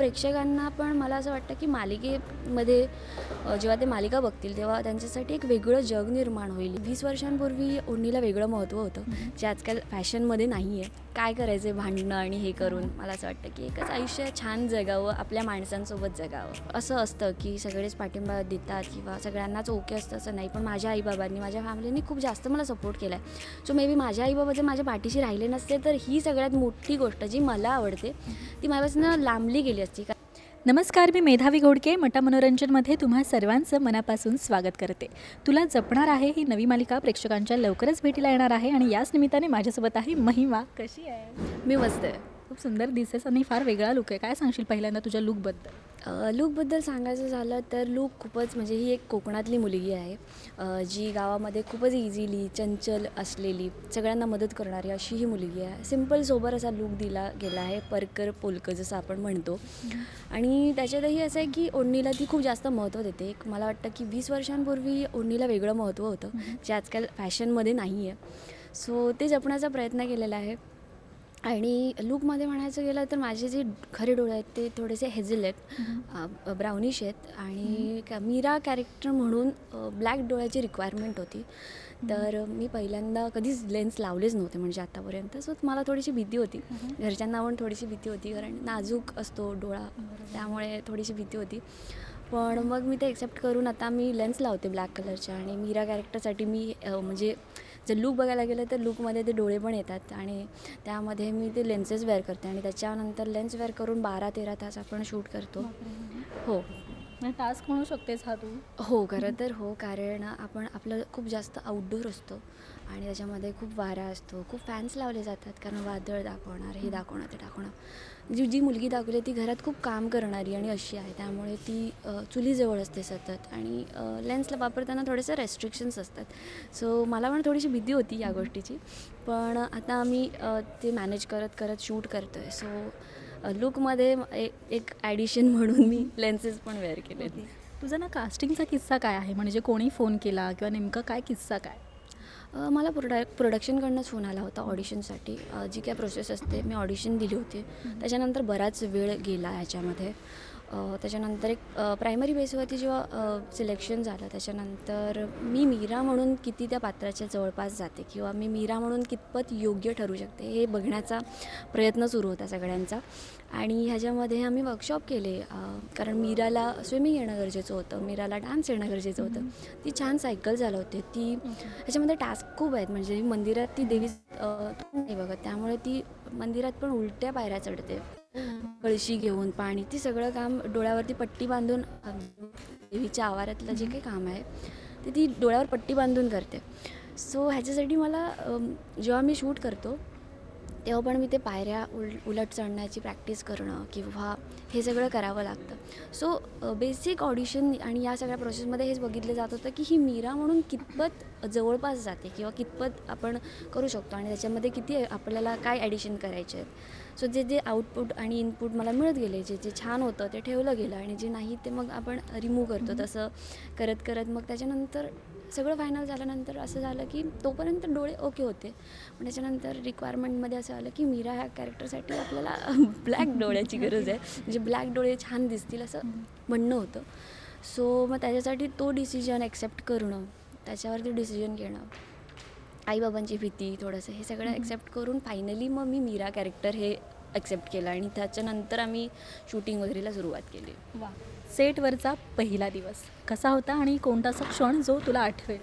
प्रेक्षकांना पण मला असं वाटतं की मालिकेमध्ये जेव्हा ते मालिका बघतील तेव्हा त्यांच्यासाठी एक वेगळं जग निर्माण होईल. वीस वर्षांपूर्वी ओढणीला वेगळं महत्त्व होतं जे आजकाल फॅशनमध्ये नाही आहे काय करायचं आहे भांडणं आणि हे करून? मला असं वाटतं की एकच आयुष्य छान जगावं आपल्या माणसांसोबत जगावं. असं असतं की सगळेच पाठिंबा देतात किंवा सगळ्यांनाच ओके असतं असं नाही पण माझ्या आईबाबांनी माझ्या फॅमिलीने खूप जास्त मला सपोर्ट केला आहे सो मे बी माझ्या आईबाबा जर माझ्या पाठीशी राहिले नसते तर ही सगळ्यात मोठी गोष्ट जी मला आवडते ती माझ्यापासून लांबली गेली असती का नमस्कार मी मेधावी घोडके मटा मनोरंजनमध्ये तुम्हा सर्वांचं मनापासून स्वागत करते. तुला जपणार आहे ही नवी मालिका प्रेक्षकांच्या लवकरच भेटीला येणार आहे आणि याच निमित्ताने माझ्यासोबत आहे महिमा. कशी आहे मी मस्त आहे. खूप सुंदर दिसेस आणि फार वेगळा लुक आहे. काय सांगशील पहिल्यांदा तुझ्या लुकबद्दल लुकबद्दल लूकबद्दल सांगायचं झालं तर लूक खूपच म्हणजे ही एक कोकणातली मुलगी आहे. जी गावामध्ये खूपच इझिली चंचल असलेली सगळ्यांना मदत करणारी अशी ही मुलगी आहे. सिंपल सोबर असा लूक दिला गेला आहे परकर पोलकर जसं आपण म्हणतो. आणि त्याच्यातही असं आहे की ओढणीला ती खूप जास्त महत्त्व देते. एक मला वाटतं की वीस वर्षांपूर्वी ओढणीला वेगळं महत्त्व होतं जे आजकाल फॅशनमध्ये नाही आहे सो ते जपण्याचा प्रयत्न केलेला आहे. आणि लूकमध्ये म्हणायचं गेलं तर माझे जे खरे डोळे आहेत ते थोडेसे हेझल आहेत. ब्राउनिश आहेत आणि का- मीरा कॅरेक्टर म्हणून ब्लॅक डोळ्याची रिक्वायरमेंट होती. तर मी पहिल्यांदा कधीच लेन्स लावलेच नव्हते म्हणजे आतापर्यंत. सो मला थोडीशी भीती होती. घरच्यांना पण थोडीशी भीती होती कारण नाजूक असतो डोळा. त्यामुळे थोडीशी भीती होती. पण मग मी ते एक्सेप्ट करून आता मी लेन्स लावते ब्लॅक कलरच्या आणि मीरा कॅरेक्टरसाठी मी म्हणजे जर लूक बघायला गेलं तर लूकमध्ये ते डोळे पण येतात आणि त्यामध्ये मी ते लेन्सेस वेअर करते आणि त्याच्यानंतर लेन्स वेअर करून बारा तेरा तास आपण शूट करतो. हो. टास्क म्हणू शकतेस हा तू. हो खरं तर हो कारण आपण आपलं खूप जास्त आउटडोर असतो आणि त्याच्यामध्ये खूप वारा असतो. खूप फॅन्स लावले जातात कारण वादळ दाखवणार हे दाखवणार ते दाखवणार. जी जी मुलगी दाखवली ती घरात खूप काम करणारी आणि अशी आहे. त्यामुळे ती चुलीजवळ असते सतत आणि लेन्सला वापरताना थोडेसे रेस्ट्रिक्शन्स असतात. सो मला पण थोडीशी भीती होती या गोष्टीची. पण आता आम्ही ते मॅनेज करत करत शूट करतो आहे सो लुकमध्ये एक ॲडिशन म्हणून मी लेन्सेस पण वेअर केले तुझा ना कास्टिंगचा किस्सा काय आहे? म्हणजे कोणी फोन केला किंवा नेमका काय किस्सा काय? मला प्रोडा प्रोडक्शनकडनंच फोन आला होता ऑडिशनसाठी जी काय प्रोसेस असते मी ऑडिशन दिली होती. त्याच्यानंतर बराच वेळ गेला ह्याच्यामध्ये अ, त्याच्यानंतर एक प्रायमरी बेसवरती जेव्हा सिलेक्शन झालं त्याच्यानंतर मी मीरा म्हणून किती त्या पात्राच्या जवळपास जाते किंवा मी मीरा म्हणून कितपत योग्य ठरू शकते हे बघण्याचा प्रयत्न सुरू होता सगळ्यांचा. आणि ह्याच्यामध्ये आम्ही वर्कशॉप केले कारण मीराला स्विमिंग येणं गरजेचं होतं मीराला डान्स येणं गरजेचं होतं. ती छान सायकल चालवते ती ह्याच्यामध्ये टास्क खूप आहेत म्हणजे मंदिरात ती देवी नाही बघत त्यामुळे ती मंदिरात पण उलट्या पायऱ्या चढते. कळशी घेऊन पाणी ती सगळं काम डोळ्यावरती पट्टी बांधून देवीच्या आवारातलं जे काही काम आहे ते ती डोळ्यावर पट्टी बांधून करते. सो ह्याच्यासाठी मला जेव्हा मी शूट करतो तेव्हा पण मी ते पायऱ्या उल उलट चढण्याची प्रॅक्टिस करणं किंवा हे सगळं करावं लागतं. सो बेसिक ऑडिशन आणि या सगळ्या प्रोसेसमध्ये हेच बघितलं जात होतं की ही मीरा म्हणून कितपत जवळपास जाते किंवा कितपत आपण करू शकतो आणि त्याच्यामध्ये किती आपल्याला काय ॲडिशन करायचे आहेत. सो जे जे आउटपुट आणि इनपुट मला मिळत गेले जे जे छान होतं ते ठेवलं गेलं आणि जे नाही ते मग आपण रिमूव्ह करतो. तसं करत करत मग त्याच्यानंतर सगळं फायनल झाल्यानंतर असं झालं की तोपर्यंत डोळे ओके होते. पण त्याच्यानंतर रिक्वायरमेंटमध्ये असं आलं की मीरा ह्या कॅरेक्टरसाठी आपल्याला ब्लॅक डोळ्याची गरज आहे. म्हणजे ब्लॅक डोळे छान दिसतील असं म्हणणं होतं. सो मग त्याच्यासाठी तो डिसिजन ॲक्सेप्ट करणं त्याच्यावरती डिसिजन घेणं आईबाबांची भीती थोडंसं हे सगळं ॲक्सेप्ट करून फायनली मग मी मीरा कॅरेक्टर हे ॲक्सेप्ट केलं आणि त्याच्यानंतर आम्ही शूटिंग वगैरेला सुरुवात केली. वा. सेटवरचा पहिला दिवस. कसा होता आणि कोणता असा क्षण जो तुला आठवेल?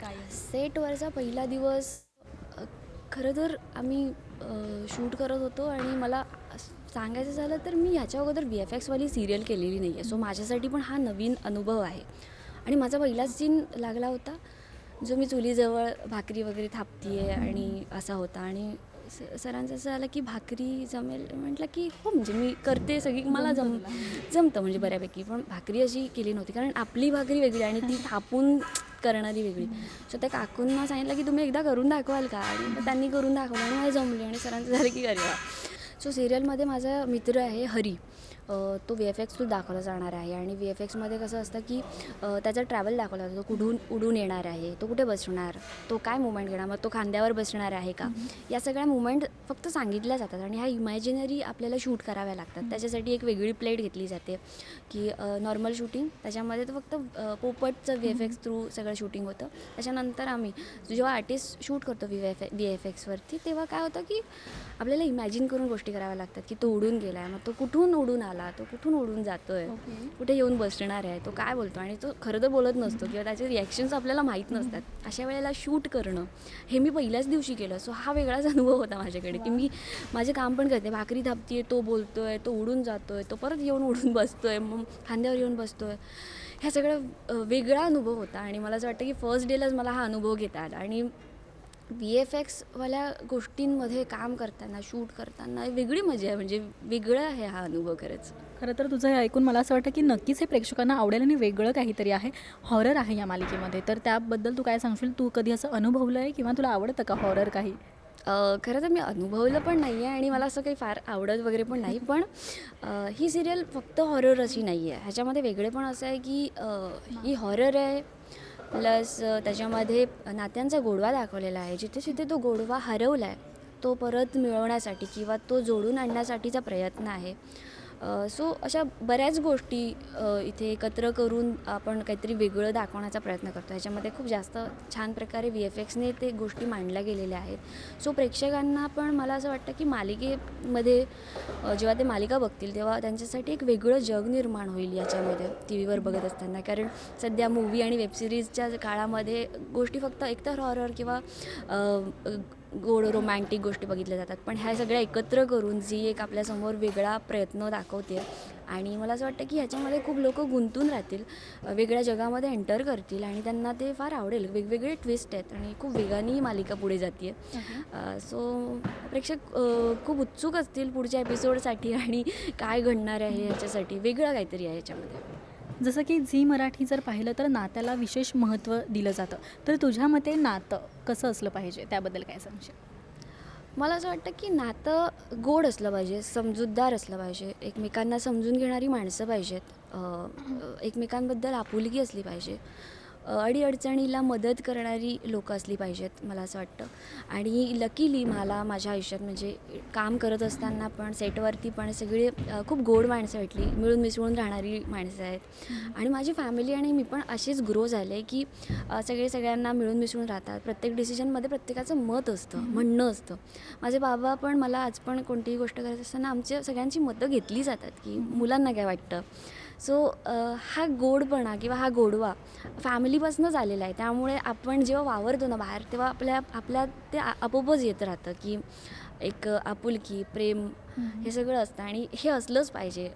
काय? सेटवरचा पहिला दिवस खरं तर आम्ही शूट करत होतो आणि मला सांगायचं झालं तर मी ह्याच्या अगोदर व्ही एफ एक्सवाली सिरियल केलेली नाही आहे सो माझ्यासाठी पण हा नवीन अनुभव आहे. आणि माझा पहिलाच सीन लागला होता जो मी चुलीजवळ भाकरी वगैरे थापती आहे आणि असा होता. आणि स- सरांचं असं झालं की भाकरी जमेल. म्हटलं की हो म्हणजे मी करते सगळी मला जम जमतं म्हणजे बऱ्यापैकी. पण भाकरी अशी केली नव्हती कारण आपली भाकरी वेगळी आणि ती थापून करणारी वेगळी. सो त्या काकूंना सांगितलं की तुम्ही एकदा करून दाखवाल का? आणि त्यांनी करून दाखवलं आणि मला जमली आणि सरांचं झालं की वा. सो सिरियलमध्ये माझा मित्र आहे हरी. तो व्ही एफ एक्स थ्रू दाखवला जाणार आहे आणि व्ही एफ एक्समध्ये कसं असतं की त्याचा ट्रॅव्हल दाखवला जातो तो कुठून उडून येणार आहे तो कुठे बसणार तो काय मुवमेंट घेणार मग तो खांद्यावर बसणार आहे का? या सगळ्या मुवमेंट फक्त सांगितल्या जातात आणि ह्या इमॅजिनरी आपल्याला शूट कराव्या लागतात. त्याच्यासाठी एक वेगळी प्लेट घेतली जाते की नॉर्मल शूटिंग त्याच्यामध्ये तर फक्त पोपटचं व्ही एफ एक्स थ्रू सगळं शूटिंग होतं. त्याच्यानंतर आम्ही जेव्हा आर्टिस्ट शूट करतो व्ही एफ व्ही एफ एक्सवरती तेव्हा काय होतं की आपल्याला इमॅजिन करून गोष्टी कराव्या लागतात की तो उडून गेला आहे मग तो कुठून उडून आला? तो कुठून उडून जातोय? कुठे येऊन बसणार आहे? तो काय बोलतो? आणि तो खरं तर बोलत नसतो किंवा त्याचे रिॲक्शन्स आपल्याला माहीत नसतात. अशा वेळेला शूट करणं हे मी पहिल्याच दिवशी केलं. सो हा वेगळाच अनुभव होता माझ्याकडे की मी माझे काम पण करते. भाकरी थापतीये तो बोलतोय तो उडून जातोय तो परत येऊन उडून बसतोय मग खांद्यावर येऊन बसतोय. ह्या सगळं वेगळा अनुभव होता. आणि मला असं वाटतं की फर्स्ट डेलाच मला हा अनुभव घेता आला. आणि व्ही एफ एक्सवाल्या गोष्टींमध्ये काम करताना शूट करताना वेगळी मजा आहे म्हणजे वेगळं आहे हा अनुभव खरंच. खरं तर तुझं हे ऐकून मला असं वाटतं की नक्कीच हे प्रेक्षकांना आवडेल आणि वेगळं काहीतरी आहे. हॉरर आहे या मालिकेमध्ये. तर त्याबद्दल तू काय सांगशील? तू कधी असं अनुभवलं आहे किंवा तुला आवडतं का हॉरर काही? खरं तर मी अनुभवलं पण नाही आहे आणि मला असं काही फार आवडत वगैरे पण नाही. पण ही सिरियल फक्त हॉरर अशी नाही आहे. ह्याच्यामध्ये वेगळे पण असं आहे की ही हॉरर आहे प्लस त्याच्यामध्ये नात्यांचा गोडवा दाखवलेला आहे. जिथे जिथे तो गोडवा हरवला आहे तो परत मिळवण्यासाठी किंवा तो जोडून आणण्यासाठीचा प्रयत्न आहे. सो अशा बऱ्याच गोष्टी इथे एकत्र करून आपण काहीतरी वेगळं दाखवण्याचा प्रयत्न करतो. ह्याच्यामध्ये खूप जास्त छान प्रकारे व्ही एफ एक्सने ते गोष्टी मांडल्या गेलेल्या आहेत. सो प्रेक्षकांना पण मला असं वाटतं की मालिकेमध्ये जेव्हा ते मालिका बघतील तेव्हा त्यांच्यासाठी एक वेगळं जग निर्माण होईल याच्यामध्ये टी व्हीवर बघत असताना. कारण सध्या मूवी आणि वेबसिरीजच्या काळामध्ये गोष्टी फक्त एकतर हॉरर किंवा गोड रोमॅन्टिक गोष्टी बघितल्या जातात. पण ह्या सगळ्या एकत्र करून जी एक आपल्यासमोर वेगळा प्रयत्न दाखवते. आणि मला असं वाटतं की ह्याच्यामध्ये खूप लोक गुंतून राहतील वेगळ्या जगामध्ये एंटर करतील आणि त्यांना ते फार आवडेल. वेगवेगळे ट्विस्ट आहेत आणि खूप वेगाने ही मालिका पुढे जाते सो प्रेक्षक खूप उत्सुक असतील पुढच्या एपिसोडसाठी आणि काय घडणार आहे ह्याच्यासाठी वेगळं काहीतरी आहे ह्याच्यामध्ये जसं की झी मराठी जर पाहिलं तर नात्याला विशेष महत्त्व दिलं जातं. तर तुझ्या मते नातं कसं असलं पाहिजे? त्याबद्दल काय सांगशील? मला असं वाटतं की नातं गोड असलं पाहिजे समजूतदार असलं पाहिजे. एकमेकांना समजून घेणारी माणसं पाहिजेत. एकमेकांबद्दल आपुलकी असली पाहिजे. अडीअडचणीला मदत करणारी लोकं असली पाहिजेत मला असं वाटतं. आणि लकीली मला माझ्या आयुष्यात म्हणजे काम करत असताना पण सेटवरती पण सगळी खूप गोड माणसं भेटली. मिळून मिसळून राहणारी माणसं आहेत. आणि माझी फॅमिली आणि मी पण अशीच ग्रो झाले की सगळे सगळ्यांना मिळून मिसळून राहतात. प्रत्येक डिसिजनमध्ये प्रत्येकाचं मत असतं म्हणणं असतं. माझे बाबा पण मला आज पण कोणतीही गोष्ट करत असताना आमच्या सगळ्यांची मतं घेतली जातात की मुलांना काय वाटतं? सो हा गोडपणा किंवा हा गोडवा फॅमिलीपासूनच आलेला आहे. त्यामुळे आपण जेव्हा वावरतो ना बाहेर तेव्हा आपल्या आपल्या ते आ- आपोआपच येत राहतं की एक आपुलकी प्रेम हे सगळं असतं आणि हे असलंच पाहिजे.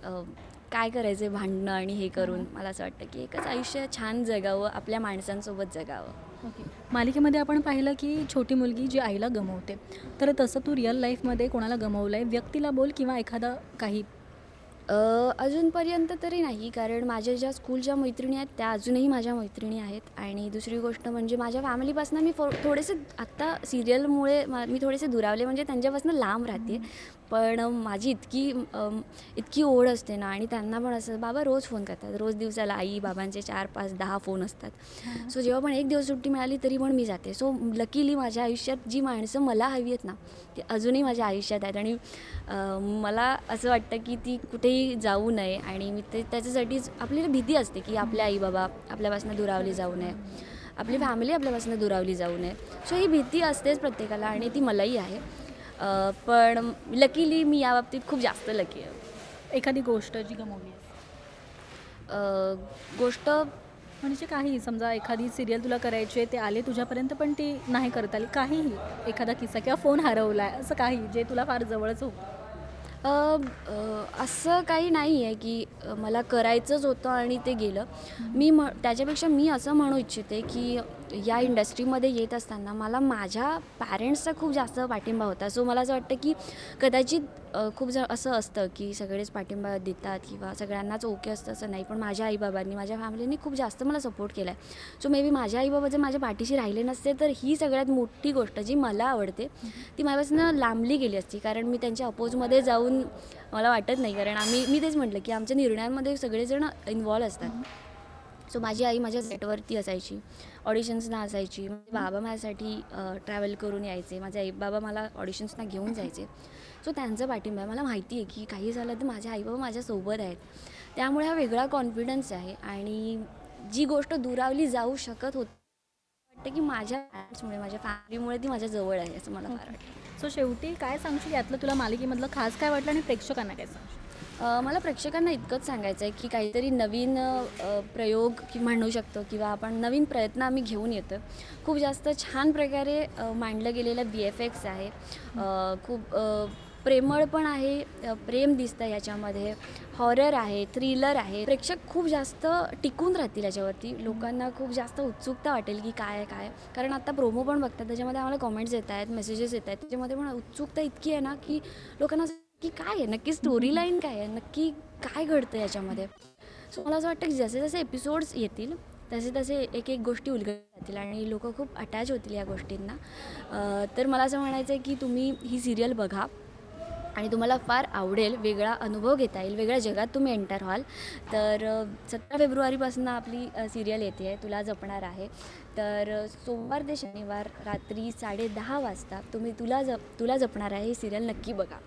काय करायचं भांडणं आणि हे करून मला असं वाटतं की एकच आयुष्य छान जगावं आपल्या माणसांसोबत जगावं. ओके. मालिकेमध्ये आपण पाहिलं की छोटी मुलगी जी आईला गमवते. तर तसं तू रिअल लाईफमध्ये कोणाला गमवलं आहे व्यक्तीला बोल किंवा एखादा काही अजूनपर्यंत तरी नाही कारण माझ्या ज्या स्कूलच्या मैत्रिणी आहेत त्या अजूनही माझ्या मैत्रिणी आहेत. आणि दुसरी गोष्ट म्हणजे माझ्या फॅमिलीपासून मी फो थोडेसे आत्ता सिरियलमुळे मा- मी थोडेसे दुरावले म्हणजे त्यांच्यापासून लांब राहते. पण माझी इतकी इतकी ओढ असते ना आणि त्यांना पण असं बाबा रोज फोन करतात. रोज दिवसाला आई बाबांचे चार पाच दहा फोन असतात. सो जेव्हा पण एक दिवस सुट्टी मिळाली तरी पण मी जाते. सो लकीली माझ्या आयुष्यात जी माणसं मला हवी आहेत ना ती अजूनही माझ्या आयुष्यात आहेत. आणि मला असं वाटतं की ती कुठेही जाऊ नये आणि मी ते त्याच्यासाठीच आपल्याला भीती असते की आपले आई बाबा आपल्यापासून दुरावली जाऊ नये. आपली फॅमिली आपल्यापासून दुरावली जाऊ नये. सो ही भीती असतेच प्रत्येकाला आणि ती मलाही आहे. पण लकीली मी या बाबतीत खूप जास्त लकी आहे. एखादी गोष्ट जी गमवली गोष्ट म्हणजे काही समजा एखादी सिरियल तुला करायची आहे ते आले तुझ्यापर्यंत पण ती नाही करता आली. काहीही एखादा किस्सा किंवा फोन हरवला आहे असं काही जे तुला फार जवळच होतं. असं काही नाही आहे की मला करायचंच होतं आणि ते गेलं. मी म त्याच्यापेक्षा मी असं म्हणू इच्छिते की या इंडस्ट्रीमध्ये येत असताना मला माझ्या पॅरेंट्सचा खूप जास्त पाठिंबा होता. सो मला असं वाटतं की कदाचित खूप जण असं असतं की सगळेच पाठिंबा देतात किंवा सगळ्यांनाच ओके असतं असं नाही पण माझ्या आईबाबांनी माझ्या फॅमिलीने खूप जास्त मला सपोर्ट केला आहे सो मे बी माझ्या आईबाबा जर माझ्या पाठीशी राहिले नसते तर ही सगळ्यात मोठी गोष्ट जी मला आवडते ती माझ्यापासून लांबली गेली असती. कारण मी त्यांच्या अपोजमध्ये जाऊन मला वाटत नाही कारण आम्ही मी तेच म्हटलं की आमच्या निर्णयांमध्ये सगळेजण इन्वॉल्व असतात. सो माझी आई माझ्या सेटवरती असायची. ऑडिशन्सना असायची. माझे बाबा माझ्यासाठी ट्रॅव्हल करून यायचे. माझे आई बाबा मला ऑडिशन्सना घेऊन जायचे. सो त्यांचा पाठिंबा आहे. मला माहिती आहे की काही झालं तर माझे आई बाबा माझ्यासोबत आहेत. त्यामुळे हा वेगळा कॉन्फिडन्स आहे आणि जी गोष्ट दुरावली जाऊ शकत होती वाटतं की माझ्या पॅरेंट्समुळे माझ्या फॅमिलीमुळे ती माझ्या जवळ आहे असं मला फार वाटतं. सो शेवटी काय सांगशील यातलं तुला मालिकेमधलं खास काय वाटलं आणि प्रेक्षकांना काय सांगशील? मला प्रेक्षकांना इतकंच सांगायचं आहे की काहीतरी नवीन प्रयोग की म्हणू शकतो किंवा आपण नवीन प्रयत्न आम्ही घेऊन येतो खूप जास्त छान प्रकारे मांडलं गेलेलं बी एफ एक्स आहे. खूप प्रेमळ पण आहे प्रेम दिसतं याच्यामध्ये हॉरर आहे थ्रिलर आहे. प्रेक्षक खूप जास्त टिकून राहतील याच्यावरती लोकांना खूप जास्त उत्सुकता वाटेल की काय काय कारण आता प्रोमो पण बघतात त्याच्यामध्ये आम्हाला कॉमेंट्स येत आहेत मेसेजेस येत आहेत. त्याच्यामध्ये पण उत्सुकता इतकी आहे ना की लोकांना की काय आहे? नक्की स्टोरी लाईन काय आहे? नक्की काय घडतं याच्यामध्ये? सो मला असं वाटतं की जसे जसे एपिसोड्स येतील तसे तसे एक एक गोष्टी उलगडत जातील आणि लोक खूप अटॅच होतील या गोष्टींना. तर मला असं म्हणायचं आहे की तुम्ही ही सिरियल बघा आणि तुम्हाला फार आवडेल वेगळा अनुभव घेता येईल वेगळ्या जगात तुम्ही एंटर व्हाल. तर सतरा फेब्रुवारीपासून आपली सिरियल येते आहे तुला जपणार आहे. तर सोमवार ते शनिवार रात्री साडे दहा वाजता तुम्ही तुला जप तुला जपणार आहे ही सिरियल नक्की बघा.